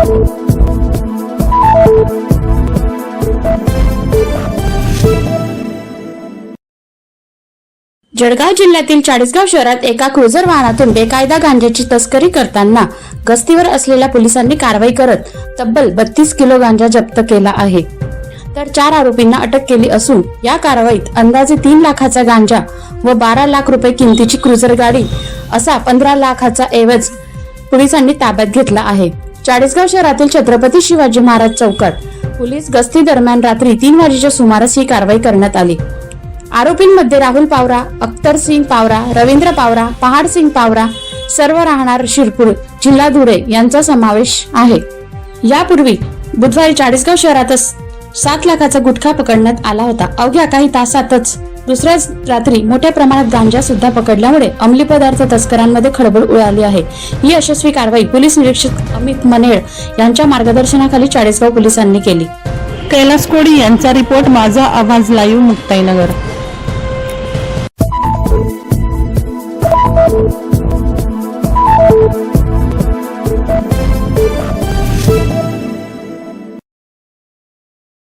जळगाव जिल्ह्यातील चाळीसगाव शहरात एका क्रुझर वाहनातून बेकायदा गांजाची तस्करी करताना गस्तीवर असलेल्या पोलिसांनी कारवाई करत तब्बल बत्तीस किलो गांजा जप्त केला आहे. तर चार आरोपींना अटक केली असून या कारवाईत अंदाजे तीन लाखाचा गांजा व बारा लाख रुपये किमतीची क्रुझर गाडी असा पंधरा लाखाचा ऐवज पोलिसांनी ताब्यात घेतला आहे. चाळीसगाव शहरातील छत्रपती शिवाजी महाराज चौकात पोलीस गस्ती दरम्यान रात्री तीन वाजेच्या सुमारास ही कारवाई करण्यात आली. आरोपींमध्ये राहुल पावरा अख्तर सिंग पावरा रवींद्र पावरा पहाड सिंग पावरा सर्व राहणार शिरपूर जिल्हा धुळे यांचा समावेश आहे. यापूर्वी बुधवारी चाळीसगाव शहरातच सात लाखाचा गुटखा पकडण्यात आला होता. अवघ्या काही तासातच दुसऱ्याच रात्री मोठ्या प्रमाणात गांजा सुद्धा पकडल्यामुळे अंमली पदार्थ तस्करांमध्ये खळबळ उडाली आहे. ही यशस्वी कारवाई पोलीस निरीक्षक अमित मनेळ यांच्या मार्गदर्शनाखाली चाळीसगाव पोलिसांनी केली. कैलास कोडी यांचा रिपोर्ट माझा आवाज लाईव्ह मुक्ताईनगर.